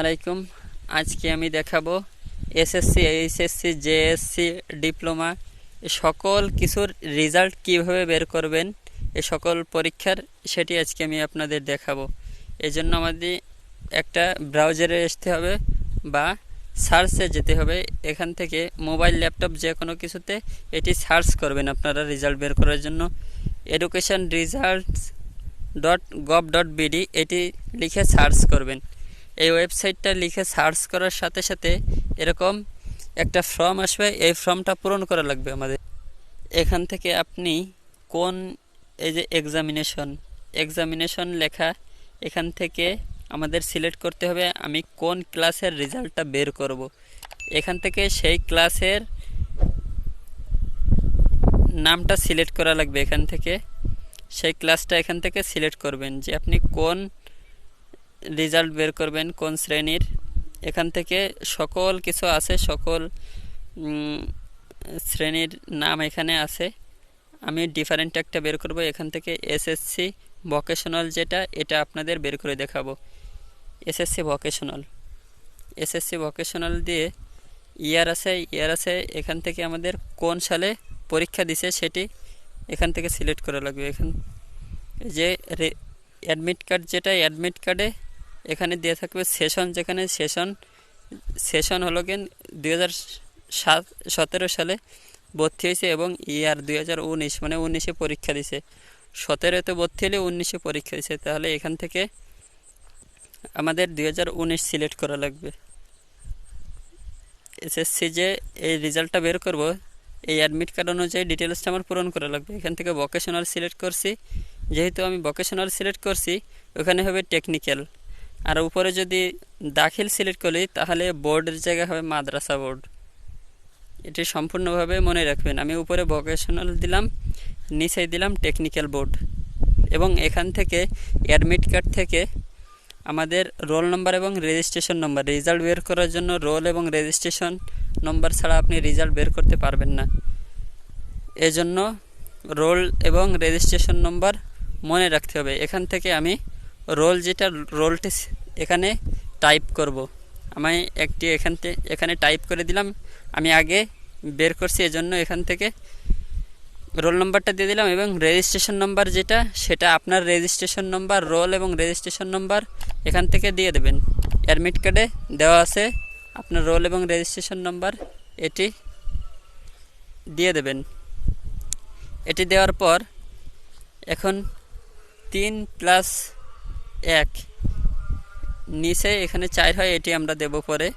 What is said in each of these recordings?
আলাইকুম। আজকে আমি দেখাবো এসএসসি, এইচএসসি, জেএসসি ডিপ্লোমা সকল কিছুর রেজাল্ট কীভাবে বের করবেন, এ সকল পরীক্ষার সেটি আজকে আমি আপনাদের দেখাবো। এজন্য আমাদের একটা ব্রাউজারে আসতে হবে বা সার্চে যেতে হবে। এখান থেকে মোবাইল, ল্যাপটপ যে কোনো কিছুতে এটি সার্চ করবেন আপনারা রেজাল্ট বের করার জন্য। Education results dot gov dot BD এটি লিখে সার্চ করবেন। এই ওয়েবসাইটটা লিখে সার্চ করার সাথে সাথে এরকম একটা ফর্ম আসবে। এই ফর্মটা পূরণ করা লাগবে আমাদের। এখান থেকে আপনি কোন, এই যে এক্সামিনেশন এক্সামিনেশন লেখা, এখান থেকে আমাদের সিলেক্ট করতে হবে আমি কোন ক্লাসের রেজাল্টটা বের করব। এখান থেকে সেই ক্লাসের নামটা সিলেক্ট করা লাগবে এখান থেকে। সেই ক্লাসটা এখান থেকে সিলেক্ট করবেন যে আপনি কোন রেজাল্ট বের করবেন কোন শ্রেণির? এখান থেকে সকল কিছু আছে, সকল শ্রেণির নাম এখানে আছে। আমি ডিফারেন্ট একটা বের করব, এখান থেকে এসএসসি ভোকেশনাল যেটা, এটা আপনাদের বের করে দেখাবো। এসএসসি ভোকেশনাল এসএসসি ভোকেশনাল দিয়ে ইয়ার আছে ইয়ার আছে, এখান থেকে আমাদের কোন সালে পরীক্ষা দিছে সেটি এখান থেকে সিলেক্ট করা লাগবে। এখান যে অ্যাডমিট কার্ড যেটা অ্যাডমিট কার্ডে এখানে দিয়ে থাকবে সেশন, যেখানে সেশন সেশন হলো সাত, সতেরো সালে ভর্তি হয়েছে এবং ইয়ার দুই হাজার উনিশ মানে উনিশে পরীক্ষা দিছে সতেরোতে ভর্তি হলে উনিশে পরীক্ষা দিছে তাহলে এখান থেকে আমাদের দুই হাজার উনিশ সিলেক্ট করা লাগবে। এসএসসি যে এই রেজাল্টটা বের করব, এই অ্যাডমিট কার্ড অনুযায়ী ডিটেলসটা আমার পূরণ করা লাগবে। এখান থেকে ভোকেশনাল সিলেক্ট করছি। যেহেতু আমি ভোকেশনাল সিলেক্ট করছি, ওখানে হবে টেকনিক্যাল আর উপরে যদি দাখিল সিলেক্ট করি, তাহলে বোর্ডের জায়গা হবে মাদ্রাসা বোর্ড। এটি সম্পূর্ণভাবে মনে রাখবেন। আমি উপরে ভোকেশনাল দিলাম, নিচে দিলাম টেকনিক্যাল বোর্ড এবং এখান থেকে অ্যাডমিট কার্ড থেকে আমাদের রোল নম্বর এবং রেজিস্ট্রেশন নম্বর রেজাল্ট বের করার জন্য রোল এবং রেজিস্ট্রেশন নম্বর ছাড়া আপনি রেজাল্ট বের করতে পারবেন না। এজন্য রোল এবং রেজিস্ট্রেশন নম্বর মনে রাখতে হবে। এখান থেকে আমি রোল যেটা, রোলটি এখানে টাইপ করব। আমি একটি এখান থেকে এখানে টাইপ করে দিলাম। আমি আগে বের করছি এজন্য এখান থেকে রোল নম্বরটা দিয়ে দিলাম এবং রেজিস্ট্রেশন নম্বর যেটা, সেটা আপনার রেজিস্ট্রেশন নম্বর রোল এবং রেজিস্ট্রেশন নম্বর এখান থেকে দিয়ে দেবেন। অ্যাডমিট কার্ডে দেওয়া আছে। আপনার রোল এবং রেজিস্ট্রেশন নম্বর এটি দিয়ে দেবেন। এটি দেওয়ার পর এখন তিন প্লাস এক। নিচে এখানে চার হয়, এটি আমরা দেব পরে।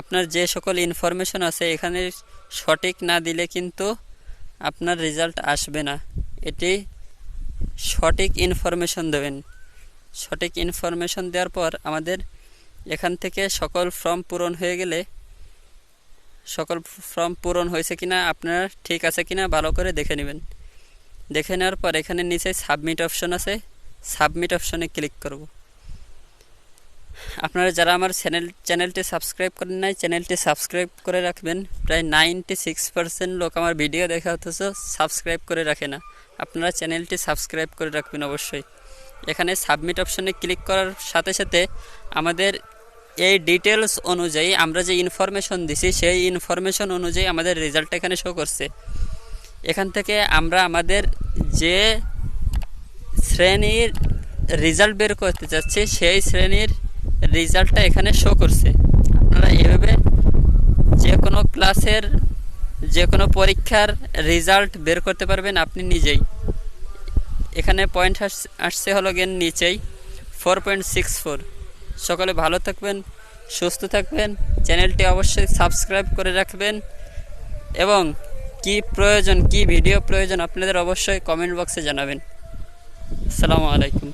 আপনার যে সকল ইনফরমেশন আছে, এখানে সঠিক না দিলে কিন্তু আপনার রেজাল্ট আসবে না। এটি সঠিক ইনফরমেশন দেবেন। সঠিক ইনফরমেশন দেওয়ার পর আমাদের এখান থেকে সকল ফর্ম পূরণ হয়ে গেলে, সকল ফর্ম পূরণ হয়েছে কিনা, আপনার ঠিক আছে কিনা, ভালো করে দেখে নেবেন। দেখে নেওয়ার পর এখানে নিচে সাবমিট অপশন আছে। সাবমিট অপশনে ক্লিক করব। আপনারা যারা আমার চ্যানেল, চ্যানেলটি সাবস্ক্রাইব করেন নাই, চ্যানেলটি সাবস্ক্রাইব করে রাখবেন। প্রায় নাইনটি সিক্স পার্সেন্ট লোক আমার ভিডিও দেখা, অথচ সাবস্ক্রাইব করে রাখে না। আপনারা চ্যানেলটি সাবস্ক্রাইব করে রাখবেন অবশ্যই। এখানে সাবমিট অপশনে ক্লিক করার সাথে সাথে আমাদের এই ডিটেলস অনুযায়ী আমরা যে ইনফরমেশন দিছি, সেই ইনফরমেশন অনুযায়ী আমাদের রেজাল্ট এখানে শো করছে। এখান থেকে আমরা আমাদের যে শ্রেণির রেজাল্ট বের করতে চাচ্ছি সেই শ্রেণির রেজাল্টটা এখানে শো করছে। আপনারা এভাবে যে কোনো ক্লাসের যে কোনো পরীক্ষার রেজাল্ট বের করতে পারবেন আপনি নিজেই। এখানে পয়েন্ট আসছে হলো গেন নিচেই ফোর পয়েন্ট সিক্স ফোর সকলে ভালো থাকবেন, সুস্থ থাকবেন, চ্যানেলটি অবশ্যই সাবস্ক্রাইব করে রাখবেন এবং কি প্রয়োজন, কি ভিডিও প্রয়োজন আপনাদের অবশ্যই কমেন্ট বক্সে জানাবেন। আসসালামু আলাইকুম